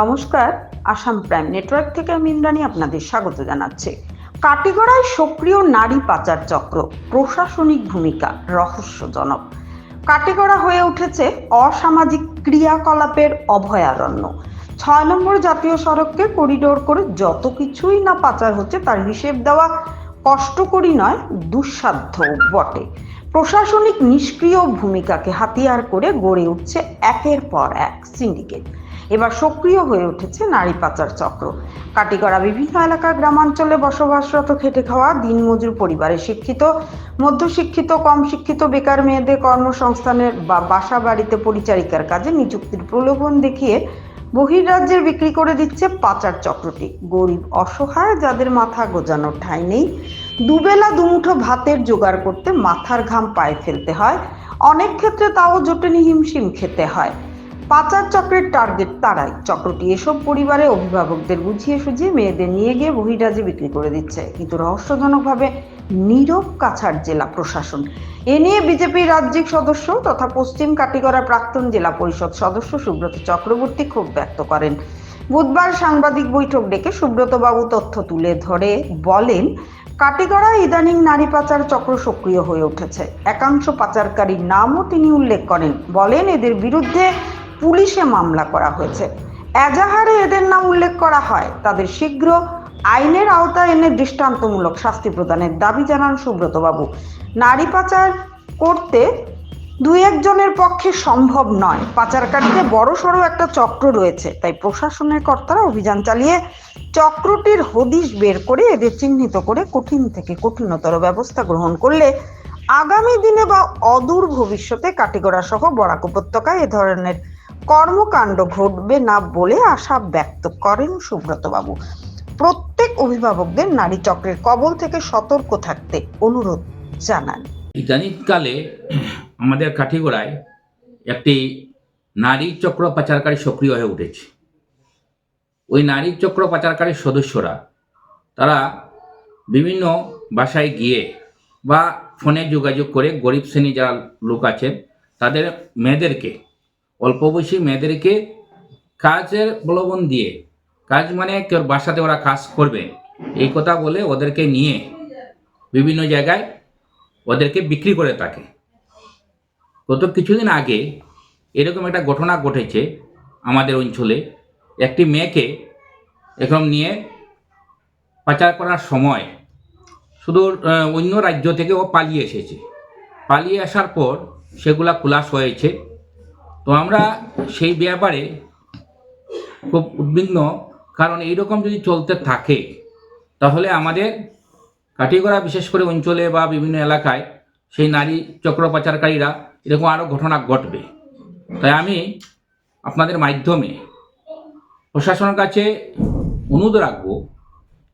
নমস্কার, Assam prime network থেকে আমি ইন্দ্রাণী আপনাদের স্বাগত জানাচ্ছি। কাটিগড়ায় সক্রিয় নারী পাচার চক্র, প্রশাসনিক ভূমিকা রহস্যজনক। কাটিগড়া হয়ে উঠেছে অসামাজিক ক্রিয়াকলাপের অভয়ারণ্য। ছয় নম্বর জাতীয় সড়ককে করিডোর করে যত কিছুই না পাচার হচ্ছে, তার হিসেব দেওয়া কষ্টকরই নয়, দুঃসাধ্য বটে। প্রশাসনিক নিষ্ক্রিয় ভূমিকাকে হাতিয়ার করে গড়ে উঠছে একের পর এক সিন্ডিকেট। এবার সক্রিয় হয়ে উঠেছে নারী পাচার চক্র। কাটিগড়া বিভিন্ন এলাকা গ্রামাঞ্চলে বসবাসরত খেটে খাওয়া দিনমজুর পরিবারে শিক্ষিত, মধ্যশিক্ষিত কম শিক্ষিত বেকার মেয়েদের কর্মসংস্থানের বা বাসা বাড়িতে পরিচারিকার কাজে নিযুক্তির প্রলোভন দেখিয়ে বহির্রাজ্যের বিক্রি করে দিচ্ছে পাচার চক্রটি। গরিব অসহায় যাদের মাথা গোজানোর ঠাঁই নেই, দুবেলা দুমুঠো ভাতের জোগাড় করতে মাথার ঘাম পায়ে ফেলতে হয়, অনেক ক্ষেত্রে তাও জোটেনি হিমশিম খেতে হয়। পাচার চক্রের টার্গেট তারাই। চক্রটি এসব পরিবারে অভিভাবকদের বুঝিয়ে সুঝিয়ে মেয়েদের নিয়ে গিয়ে বহিরাজ্যে বিক্রি করে দিচ্ছে। কিন্তু রহস্যজনকভাবে নীরব কাছাড় জেলা প্রশাসন। এ নিয়ে বিজেপির রাজ্যিক সদস্য তথা পশ্চিম কাটিগড়া প্রাক্তন জেলা পরিষদ সদস্য সুব্রত চক্রবর্তী ক্ষোভ ব্যক্ত করেন। বুধবার সাংবাদিক বৈঠক ডেকে সুব্রত বাবু তথ্য তুলে ধরে বলেন, কাটিগড়া ইদানিং নারী পাচার চক্র সক্রিয় হয়ে উঠেছে। একাংশ পাচারকারীর নামও তিনি উল্লেখ করেন। বলেন, এদের বিরুদ্ধে পুলিশে মামলা করা হয়েছে। এজাহারে এদের নাম উল্লেখ করা হয়। তাদের শীঘ্র আইনের আওতায় এনে দৃষ্টান্তমূলক শাস্তি প্রদানের দাবি জানান সুব্রতবাবু। নারী পাচার করতে দুই একজনের পক্ষে সম্ভব নয়। পাচারকারীদের বড় সড়ো একটা চক্র রয়েছে। তাই প্রশাসনের কর্তারা অভিযান চালিয়ে চক্রটির হদিশ বের করে এদের চিহ্নিত করে কঠিন থেকে কঠিনতর ব্যবস্থা গ্রহণ করলে আগামী দিনে বা অদূর ভবিষ্যতে কাটিগড়া সহ বরাক উপত্যকায় এ ধরনের কর্মকাণ্ড ঘটবে না বলে আশা ব্যক্ত করেন সুব্রত বাবু প্রত্যেক অভিভাবকদের নারী চক্রের কবল থেকে সতর্ক থাকতে অনুরোধ জানান। ইদানিংকালে আমাদের কাঠিগোড়ায় একটি নারী চক্র পাচারকারী সক্রিয় হয়ে উঠেছে। ওই নারী চক্র পাচারকারী সদস্যরা, তারা বিভিন্ন বাসায় গিয়ে বা ফোনে যোগাযোগ করে গরিব শ্রেণি যারা লোক আছেন তাদের মেয়েদেরকে অল্প বয়সী মেয়েদেরকে কাজের প্রলোভন দিয়ে। কাজ মানে কেউ বাসাতে ওরা কাজ করবে। এই কথা বলে ওদেরকে নিয়ে বিভিন্ন জায়গায় ওদেরকে বিক্রি করে থাকে। গত কিছুদিন আগে এরকম একটা ঘটনা ঘটেছে আমাদের অঞ্চলে। একটি মেয়েকে এরকম নিয়ে পাচার করার সময় শুধু অন্য রাজ্য থেকে ও পালিয়ে এসেছে। পালিয়ে আসার পর সেগুলা খুলাস হয়েছে। তো আমরা সেই ব্যাপারে খুব উদ্বিগ্ন, কারণ এইরকম যদি চলতে থাকে, তাহলে আমাদের কাটিগড়া বিশেষ করে অঞ্চলে বা বিভিন্ন এলাকায় সেই নারী চক্র পাচারকারীরা এরকম আরও ঘটনা ঘটবে। তাই আমি আপনাদের মাধ্যমে প্রশাসনের কাছে অনুরোধ রাখব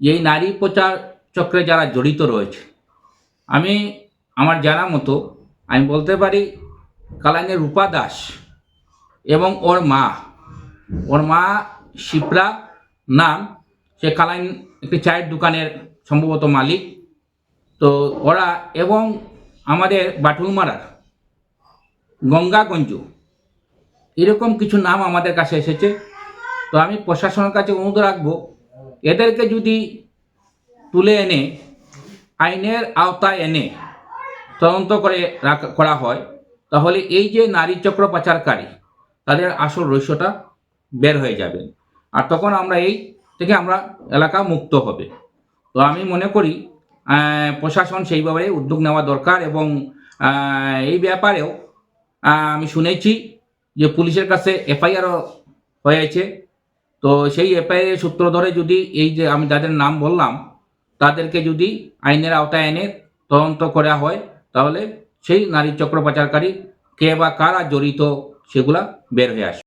যে এই নারী প্রচার চক্রে যারা জড়িত রয়েছে, আমি আমার জানা মতো, আমি বলতে পারি কালাইনের রূপা দাস এবং ওর মা। ওর মা শিপ্রা নাম, সে কালাইন একটি চায়ের দোকানের সম্ভবত মালিক। তো ওরা এবং আমাদের বাটুলমারার গঙ্গাগঞ্জ এরকম কিছু নাম আমাদের কাছে এসেছে। তো আমি প্রশাসনের কাছে অনুরোধ রাখব, এদেরকে যদি তুলে এনে, আইনের আওতায় এনে তদন্ত করে করা হয়, তাহলে এই যে নারী চক্র পাচারকারী তাদের আসল রহস্যটা বের হয়ে যাবে। আর তখন আমরা এই থেকে আমরা এলাকা মুক্ত হবে। তো আমি মনে করি প্রশাসন সেইভাবে উদ্যোগ নেওয়া দরকার এবং এই ব্যাপারেও আমি শুনেছি যে পুলিশের কাছে এফআইআরও হয়েছে। তো সেই এফআইআর সূত্র ধরে যদি এই যে আমি যাদের নাম বললাম, তাদেরকে যদি আইনের আওতায় এনে তদন্ত করা হয়, তাহলে সেই নারী চক্র পাচারকারী কে বা কারা জড়িত সেগুলা বের হয়ে আসে